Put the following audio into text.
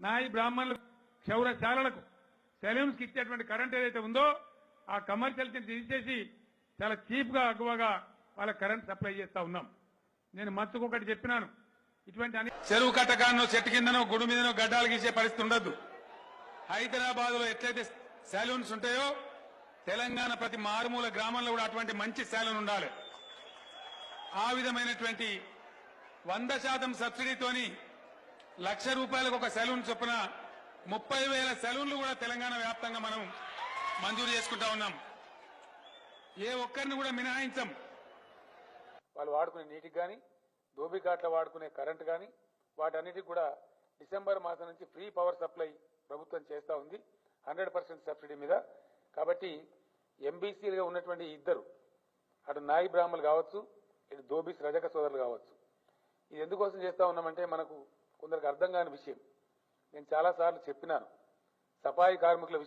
నాయి బ్రాహ్మణులకు క్షౌరశాలలకు సెలూన్స్కి ఇచ్చేటువంటి కరెంట్ ఏదైతే ఉందో ఆ కమర్షియల్ తీసేసి చాలా చీప్గా గా వాళ్ళ కరెంట్ సప్లై చేస్తా ఉన్నాం. నేను మత్తుకొకటి చెప్పినాను. ఇటువంటి అన్ని చెరువు కట్టకాన్నో చెట్టు కిందనో గుడి మీదనో గడ్డాలు గీసే పరిస్థితి ఉండద్దు. హైదరాబాద్లో ఎట్లయితే సెలూన్స్ ఉంటాయో తెలంగాణ ప్రతి మారుమూల గ్రామంలో కూడా అటువంటి మంచి సెలూన్ ఉండాలి. ఆ విధమైనటువంటి వంద శాతం సబ్సిడీతోని లక్ష రూపాయలకు ఒక సెలూన్ చొప్పున ముప్పై వేల సెలూన్లు కూడా తెలంగాణ వ్యాప్తంగా మనం మంజూరు చేసుకుంటా ఉన్నాం. ఏ ఒక్కరిని కూడా మినహాయించం. వాళ్ళు వాడుకునే నీటికి కానీ దోబిఘాట్ల వాడుకునే కరెంట్ కానీ వాటన్నిటికి కూడా డిసెంబర్ మాసం నుంచి ఫ్రీ పవర్ సప్లై ప్రభుత్వం చేస్తా ఉంది. హండ్రెడ్ పర్సెంట్ సబ్సిడీ మీద. కాబట్టి ఎంబీసీలుగా ఉన్నటువంటి ఇద్దరు అటు నాయి బ్రాహ్మలు కావచ్చు ఇటు దోబీస్ రజక సోదరులు కావచ్చు. ఇది ఎందుకోసం చేస్తా ఉన్నామంటే మనకు కొందరికి అర్థం కాని విషయం. నేను చాలాసార్లు చెప్పినాను. సఫాయి కార్మికుల విషయం